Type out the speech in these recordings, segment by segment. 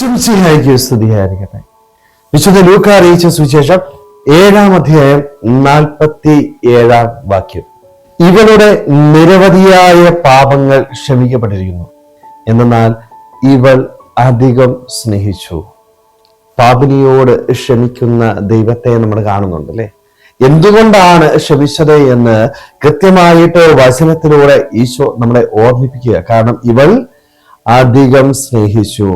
ഈശ്വംസിഹായിക്ക് സ്തുതിയായിരിക്കട്ടെ. വിശുദ്ധ ലൂക്ക അറിയിച്ച സുവിശേഷം ഏഴാം അധ്യായം നാൽപ്പത്തി ഏഴാം വാക്യം. ഇവളുടെ നിരവധിയായ പാപങ്ങൾ ക്ഷമിക്കപ്പെട്ടിരിക്കുന്നു. എന്നാൽ ഇവൾ അധികം സ്നേഹിച്ചു. പാപിനിയോട് ക്ഷമിക്കുന്ന ദൈവത്തെ നമ്മൾ കാണുന്നുണ്ട് അല്ലെ? എന്തുകൊണ്ടാണ് ക്ഷമിച്ചത് എന്ന് കൃത്യമായിട്ട് വചനത്തിലൂടെ ഈശോ നമ്മളെ ഓർമ്മിപ്പിക്കുക. കാരണം ഇവൾ അധികം സ്നേഹിച്ചു.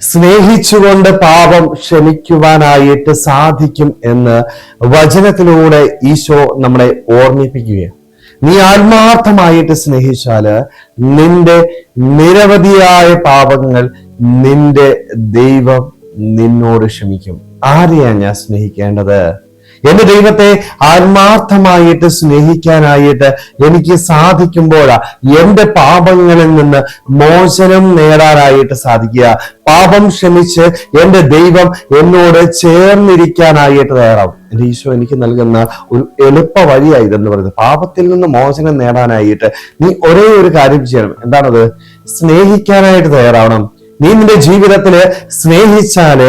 സ്നേഹിച്ചുകൊണ്ട് പാപം ക്ഷമിക്കുവാനായിട്ട് സാധിക്കും എന്ന് വചനത്തിലൂടെ ഈശോ നമ്മളെ ഓർമ്മിപ്പിക്കുകയാണ്. നീ ആത്മാർത്ഥമായിട്ട് സ്നേഹിച്ചാൽ നിന്റെ നിരവധിയായ പാപങ്ങൾ നിന്റെ ദൈവം നിന്നോട് ക്ഷമിക്കും. ആരെയാണ് ഞാൻ സ്നേഹിക്കേണ്ടത്? എന്റെ ദൈവത്തെ ആത്മാർത്ഥമായിട്ട് സ്നേഹിക്കാനായിട്ട് എനിക്ക് സാധിക്കുമ്പോഴാ എന്റെ പാപങ്ങളിൽ നിന്ന് മോചനം നേടാനായിട്ട് സാധിക്കുക. പാപം ക്ഷമിച്ച് എന്റെ ദൈവം എന്നോട് ചേർന്നിരിക്കാനായിട്ട് തയ്യാറാവും. എന്റെ ഈശോ എനിക്ക് നൽകുന്ന ഒരു എളുപ്പ വഴിയായി ഇതെന്ന് പറയുന്നത്. പാപത്തിൽ നിന്ന് മോചനം നേടാനായിട്ട് നീ ഒരേ ഒരു കാര്യം ചെയ്യണം. എന്താണത്? സ്നേഹിക്കാനായിട്ട് തയ്യാറാവണം. നീ നിന്റെ ജീവിതത്തിൽ സ്നേഹിച്ചാൽ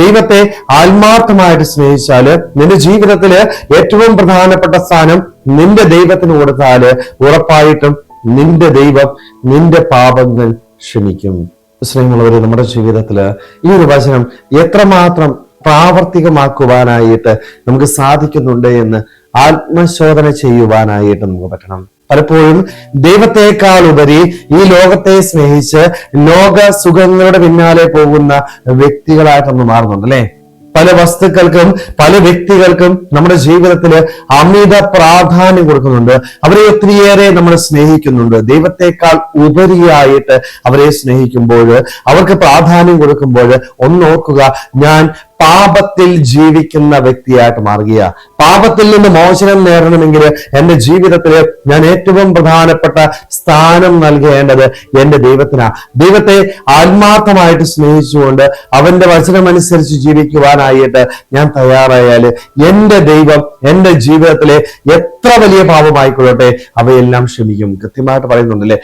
ദൈവത്തെ ആത്മാർത്ഥമായിട്ട് സ്നേഹിച്ചാൽ നിന്റെ ജീവിതത്തിൽ ഏറ്റവും പ്രധാനപ്പെട്ട സ്ഥാനം നിന്റെ ദൈവത്തിന് കൊടുത്താൽ ഉറപ്പായിട്ടും നിന്റെ ദൈവം നിന്റെ പാപങ്ങൾ ക്ഷമിക്കും. സ്നേഹമുള്ളവര് നമ്മുടെ ജീവിതത്തിൽ ഈ ഒരു വചനം എത്രമാത്രം പ്രാവർത്തികമാക്കുവാനായിട്ട് നമുക്ക് സാധിക്കുന്നുണ്ട് എന്ന് ആത്മശോധന ചെയ്യുവാനായിട്ട് നമുക്ക് പറ്റണം. പലപ്പോഴും ദൈവത്തെക്കാൾ ഉപരി ഈ ലോകത്തെ സ്നേഹിച്ച് ലോക സുഖങ്ങളുടെ പിന്നാലെ പോകുന്ന വ്യക്തികളായിട്ട് നമ്മൾ മാറുന്നുണ്ട് അല്ലെ? പല വസ്തുക്കൾക്കും പല വ്യക്തികൾക്കും നമ്മുടെ ജീവിതത്തിൽ അമിത പ്രാധാന്യം കൊടുക്കുന്നുണ്ട്. അവരെ ഒത്തിരിയേറെ നമ്മൾ സ്നേഹിക്കുന്നുണ്ട്. ദൈവത്തെക്കാൾ ഉപരിയായിട്ട് അവരെ സ്നേഹിക്കുമ്പോൾ അവർക്ക് പ്രാധാന്യം കൊടുക്കുമ്പോൾ ഒന്നോർക്കുക ഞാൻ പാപത്തിൽ ജീവിക്കുന്ന വ്യക്തിയായിട്ട് മാറുക പാപത്തിൽ നിന്ന് മോചനം നേടണമെങ്കിൽ എന്റെ ജീവിതത്തിൽ ഞാൻ ഏറ്റവും പ്രധാനപ്പെട്ട സ്ഥാനം നൽകേണ്ടത് എന്റെ ദൈവത്തിനാണ് ദൈവത്തെ ആത്മാർത്ഥമായിട്ട് സ്നേഹിച്ചുകൊണ്ട് അവന്റെ വചനമനുസരിച്ച് ജീവിക്കുവാനായിട്ട് ഞാൻ തയ്യാറായാൽ എന്റെ ദൈവം എന്റെ ജീവിതത്തിലെ എത്ര വലിയ പാപമായിക്കൊള്ളട്ടെ അവയെല്ലാം ക്ഷമിക്കും. കൃത്യമായിട്ട് പറയുന്നുണ്ടല്ലേ?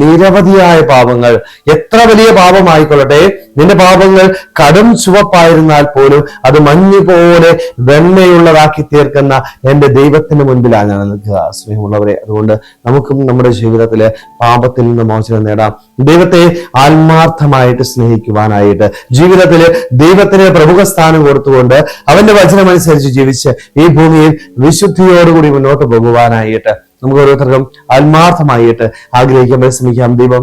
നിരവധിയായ പാപങ്ങൾ. എത്ര വലിയ പാപമായിക്കൊള്ളട്ടെ? നിന്റെ പാപങ്ങൾ കടും ചുവപ്പായിരുന്നാൽ പോലും അത് മഞ്ഞ് പോലെ വെണ്ണയുള്ളതാക്കി തീർക്കുന്ന എന്റെ ദൈവത്തിന് മുൻപിലാണ് ഞാൻ നിൽക്കുക. സ്നേഹമുള്ളവരെ അതുകൊണ്ട് നമുക്കും നമ്മുടെ ജീവിതത്തിലെ പാപത്തിൽ നിന്ന് മോചനം നേടാം. ദൈവത്തെ ആത്മാർത്ഥമായിട്ട് സ്നേഹിക്കുവാനായിട്ട് ജീവിതത്തിൽ ദൈവത്തിന് പ്രമുഖ സ്ഥാനം കൊടുത്തുകൊണ്ട് അവന്റെ വചനമനുസരിച്ച് ജീവിച്ച് ഈ ഭൂമിയിൽ വിശുദ്ധിയോടുകൂടി മുന്നോട്ട് പോകുവാനായിട്ട് നമുക്ക് ഓരോരുത്തർക്കും ആത്മാർത്ഥമായിട്ട് ആഗ്രഹിക്കാൻ പരിശ്രമിക്കാം. ദൈവം